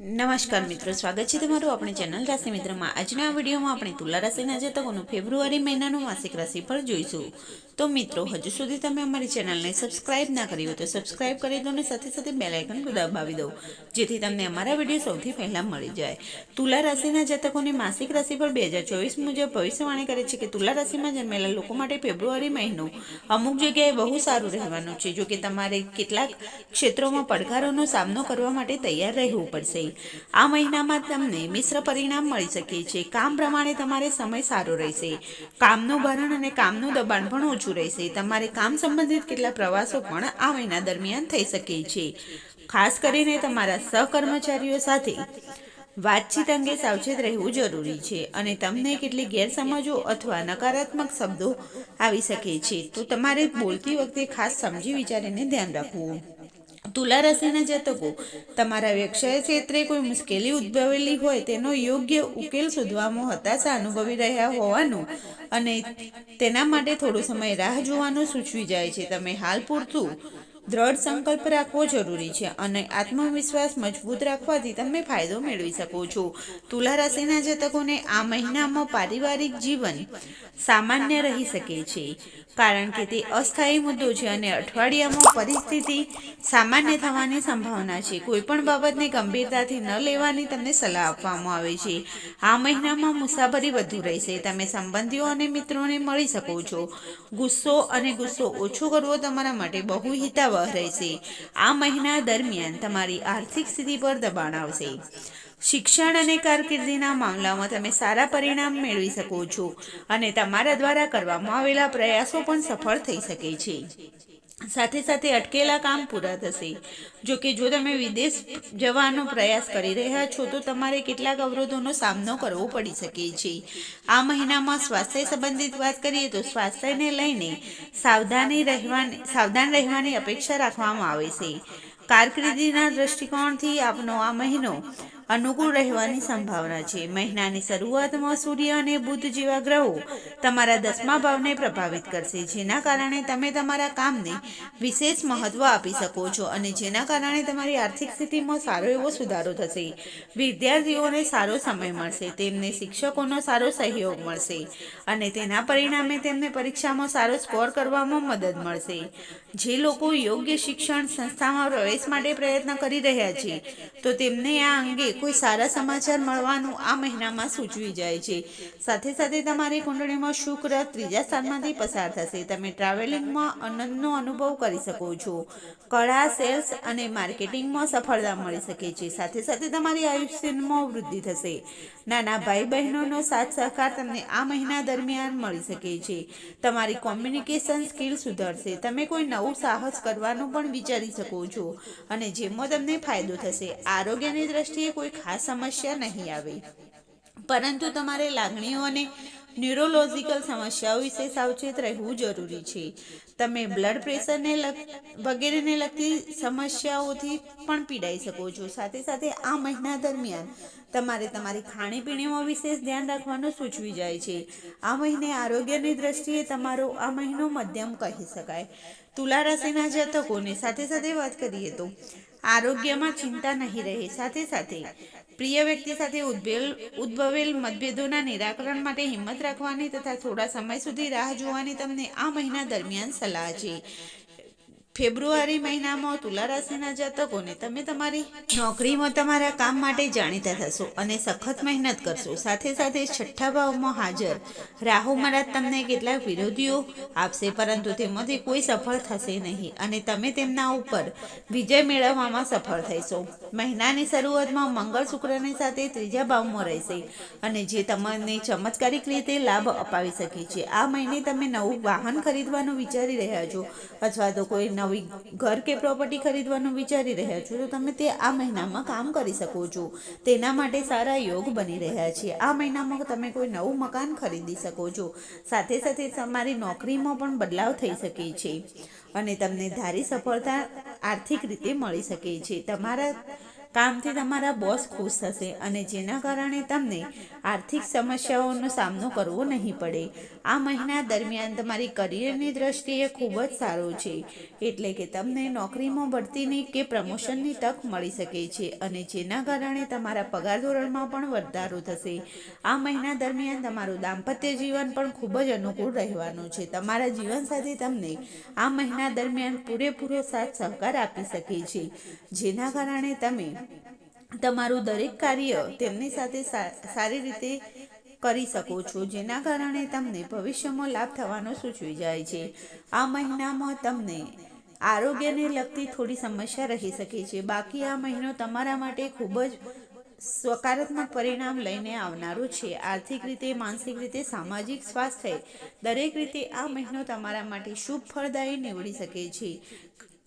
નમસ્કાર મિત્રો, સ્વાગત છે તમારું આપણી ચેનલ રાશિ મિત્રમાં. આજના આ વિડીયોમાં આપણે તુલા રાશિના જાતકોનું ફેબ્રુઆરી મહિનાનું માસિક રાશિફળ જોઈશું. તો મિત્રો, હજુ સુધી તમે અમારી ચેનલને સબસ્ક્રાઇબ ના કરી હોય તો સબસ્ક્રાઇબ કરી દો અને સાથે સાથે બેલ આઇકન દબાવી દો, જેથી તમને અમારા વીડિયો સૌથી પહેલાં મળી જાય. તુલા રાશિના જાતકોની માસિક રાશિફળ બે હજાર ચોવીસ મુજબ ભવિષ્યવાણી કરે છે કે તુલા રાશિમાં જન્મેલા લોકો માટે ફેબ્રુઆરી મહિનો અમુક જગ્યાએ બહુ સારું રહેવાનું છે જો કે તમારે કેટલાક ક્ષેત્રોમાં પડકારોનો સામનો કરવા માટે તૈયાર રહેવું પડશે. આ મહિનામાં તમને મિશ્ર પરિણામ મળી શકે છે. કામ પ્રમાણે તમારે સમય સારો રહેશે. કામનું ભરણ અને કામનું દબાણ પણ ઓછું રહેશે. તમારે કામ સંબંધિત કેટલા પ્રવાસો પણ આ મહિના દરમિયાન થઈ શકે છે. ખાસ કરીને તમારા સહકર્મચારીઓ સાથે વાતચીત અંગે સાવચેત રહેવું જરૂરી છે અને તમને કેટલીક ગેરસમજો અથવા નકારાત્મક શબ્દો આવી શકે છે. તો તમારે બોલતી વખતે ખાસ સમજી વિચારીને ધ્યાન રાખવું. તુલા રાશિના જાતકો તમારા વ્યવસાય ક્ષેત્રે કોઈ મુશ્કેલી ઉદ્ભવેલી હોય તેનો યોગ્ય ઉકેલ શોધવામાં હતાશા અનુભવી રહ્યા હોવાનું અને તેના માટે થોડો સમય રાહ જોવાનું સૂચવી જાય છે. તમે હાલ પૂરતું દ્રઢ સંકલ્પ રાખવો જરૂરી છે અને આત્મવિશ્વાસ મજબૂત રાખવાથી તમે ફાયદો મેળવી શકો છો. તુલા રાશિના જાતકોને આ મહિનામાં પારિવારિક જીવન સામાન્ય રહી શકે છે, કારણ કે તે અસ્થાયી મુદ્દો છે અને અઠવાડિયામાં પરિસ્થિતિ સામાન્ય થવાની સંભાવના છે. કોઈ પણ બાબતને ગંભીરતાથી ન લેવાની તમને સલાહ આપવામાં આવે છે. આ મહિનામાં મુસાફરી વધુ રહેશે. તમે સંબંધીઓ અને મિત્રોને મળી શકો છો. ગુસ્સો અને ગુસ્સો ઓછો કરવો તમારા માટે બહુ હિતાવહ રહેશે આ મહિના દરમિયાન તમારી આર્થિક સ્થિતિ પર દબાણ આવશે. શિક્ષણ અને કારકિર્દીના મામલામાં તમે સારા પરિણામ મેળવી શકો છો અને તમારા દ્વારા કરવામાં આવેલા પ્રયાસો પણ સફળ થઈ શકે છે. સાથે સાથે અટકેલા કામ પૂરા થશે. જો કે જો તમે વિદેશ જવાનો પ્રયાસ કરી રહ્યા છો, તો તમારે કેટલાક અવરોધોનો સામનો કરવો પડી શકે છે. આ મહિનામાં સ્વાસ્થ્ય સંબંધિત વાત કરીએ તો સ્વાસ્થ્યને લઈને સાવધાની રહેવાની, સાવધાન રહેવાની અપેક્ષા રાખવામાં આવે છે. કારકિર્દીના દૃષ્ટિકોણથી આપનો આ મહિનો અનુકૂળ રહેવાની સંભાવના છે. મહિનાની શરૂઆતમાં સૂર્ય અને બુધ જેવા ગ્રહો તમારા દસમા ભાવને પ્રભાવિત કરશે, જેના કારણે તમે તમારા કામને વિશેષ મહત્વ આપી શકો છો અને જેના કારણે તમારી આર્થિક સ્થિતિમાં સારો એવો સુધારો થશે. વિદ્યાર્થીઓને સારો સમય મળશે, તેમને શિક્ષકોનો સારો સહયોગ મળશે અને તેના પરિણામે તેમને પરીક્ષામાં સારો સ્કોર કરવામાં મદદ મળશે. જે લોકો યોગ્ય શિક્ષણ સંસ્થામાં પ્રવેશ માટે પ્રયત્ન કરી રહ્યા છે, તો તેમને આ અંગે કોઈ સારા સમાચાર મળવાનું આ મહિનામાં સૂચવી જાય છે. સાથે સાથે તમારી કુંડળીમાં શુક્ર ત્રીજા સ્થાનમાંથી પસાર થશે. તમે ટ્રાવેલિંગમાં આનંદનો અનુભવ કરી શકો છો. કળા, સેલ્સ અને માર્કેટિંગમાં સફળતા મળી શકે છે. સાથે સાથે તમારી આયુષ્યમાં વૃદ્ધિ થશે. નાના ભાઈ બહેનોનો સાથ સહકાર તમને આ મહિના દરમિયાન મળી શકે છે. તમારી કોમ્યુનિકેશન સ્કિલ સુધરશે. તમે કોઈ નવું સાહસ કરવાનું પણ વિચારી શકો છો અને જેમાં તમને ફાયદો થશે. આરોગ્યની દ્રષ્ટિએ કોઈ ખાસ સમસ્યા નહીં આવે. પરંતુ તમારે લાગણીઓ અને ન્યુરોલોજિકલ સમસ્યાઓ વિશે સાવચેત રહેવું જરૂરી છે. તમે બ્લડ પ્રેશરને વગેરેને લગતી સમસ્યાઓથી પણ પીડાઈ શકો છો. સાથે સાથે આ મહિના દરમિયાન તમારે તમારી ખાણીપીણીમાં વિશેષ ધ્યાન રાખવાનું સૂચવી જાય છે. આ મહિને આરોગ્યની દ્રષ્ટિએ તમારો આ મહિનો મધ્યમ કહી શકાય. તુલા રાશિના જાતકોને સાથે સાથે વાત કરીએ તો આરોગ્યમાં ચિંતા નહીં રહે. સાથે સાથે પ્રિય વ્યક્તિ સાથે ઉદ્ભવેલ ઉદ્ભવેલ મતભેદોના નિરાકરણ માટે હિંમત રાખવાની તથા થોડા સમય સુધી રાહ જોવાની તમને આ મહિના દરમિયાન સલાહ છે. ફેબ્રુઆરી મહિનામાં તુલા રાશિના જાતકોને તમે તમારી નોકરીમાં તમારા કામ માટે જાણીતા થશો અને સખત મહેનત કરશો. સાથે સાથે છઠ્ઠા ભાવમાં હાજર રાહુ મહારાજ તમને કેટલાક વિરોધીઓ આપશે, પરંતુ તેમાંથી કોઈ સફળ થશે નહીં અને તમે તેમના ઉપર વિજય મેળવવામાં સફળ થઈશો. મહિનાની શરૂઆતમાં મંગળ શુક્રની સાથે ત્રીજા ભાવમાં રહેશે અને જે તમને ચમત્કારિક રીતે લાભ અપાવી શકે છે. આ મહિને તમે નવું વાહન ખરીદવાનું વિચારી રહ્યા છો અથવા તો કોઈ નવી ઘર કે પ્રોપર્ટી ખરીદવાનું વિચારી રહ્યા છો, તો તમે તે આ મહિનામાં કામ કરી શકો છો. તેના માટે સારા યોગ બની રહ્યા છે. આ મહિનામાં તમે કોઈ નવું મકાન ખરીદી શકો છો. સાથે સાથે તમારી નોકરીમાં પણ બદલાવ થઈ શકે છે અને તમને ધારી સફળતા આર્થિક રીતે મળી શકે છે. તમારા કામથી તમારા બોસ ખુશ થશે અને જેના કારણે તમને આર્થિક સમસ્યાઓનો સામનો કરવો નહીં પડે. આ મહિના દરમિયાન તમારી કરિયરની દ્રષ્ટિએ ખૂબ જ સારો છે. એટલે કે તમને નોકરીમાં બઢતીની કે પ્રમોશનની તક મળી શકે છે. અને જેના કારણે તમારા પગાર ધોરણમાં પણ વધારો થશે. આ મહિના દરમિયાન તમારું દાંપત્ય જીવન પણ ખૂબ જ અનુકૂળ રહેવાનું છે. તમારા જીવનસાથી તમને આ મહિના દરમિયાન પૂરેપૂરો સાથ સહકાર આપી શકે છે. જેના કારણે તમે તમારું દરેક કાર્ય તેમની સાથે સારી રીતે કરી શકો છો, જેના કારણે તમને ભવિષ્યમાં લાભ થવાનો સૂચવી જાય છે. આ મહિનામાં તમને આરોગ્યને લગતી થોડી સમસ્યા રહી શકે છે. બાકી આ મહિનો તમારા માટે ખૂબ જ સકારાત્મક પરિણામ લઈને આવનારો છે. આર્થિક રીતે, માનસિક રીતે, સામાજિક સ્વાસ્થ્ય, દરેક રીતે આ મહિનો તમારા માટે શુભ ફળદાયી નીવડી શકે છે.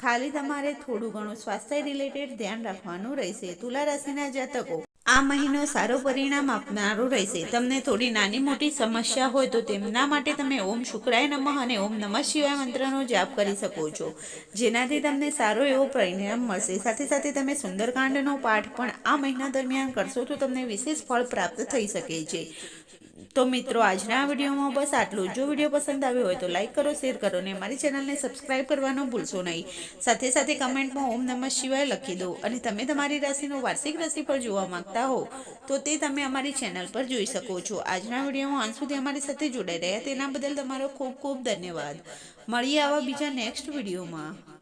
ખાલી તમારે થોડું ઘણું સ્વાસ્થ્ય રિલેટેડ ધ્યાન રાખવાનું રહેશે. તુલા રાશિના જાતકો, આ મહિનો સારો પરિણામ આપનારો રહેશે. તમને થોડી નાની મોટી સમસ્યા હોય તો તેમના માટે તમે ઓમ શુક્રાય નમઃ અને ઓમ નમઃ શિવાય મંત્રનો જાપ કરી શકો છો. જેનાથી તમને સારો એવો પરિણામ મળશે. સાથે સાથે તમે સુંદરકાંડનો પાઠ પણ આ મહિના દરમિયાન કરશો તો તમને વિશેષ ફળ પ્રાપ્ત થઈ શકે છે. તો મિત્રો, આજના વિડીયોમાં બસ આટલું. જો વીડિયો પસંદ આવ્યો હોય તો લાઈક કરો, શેર કરો અને મારી ચેનલને સબસ્ક્રાઈબ કરવાનું ભૂલશો નહીં. સાથે સાથે કમેન્ટમાં ઓમ નમઃ શિવાય લખી દો અને તમે તમારી રાશિનું વાર્ષિક રાશિફળ જોવા માંગતા હો, તો તે તમે અમારી ચેનલ પર જોઈ શકો છો. આજના વિડીયોમાં અંત સુધી અમારી સાથે જોડાઈ રહ્યા. તેના બદલ તમારો ખૂબ ખૂબ ધન્યવાદ. મળીએ આવા બીજા નેક્સ્ટ વિડીયોમાં.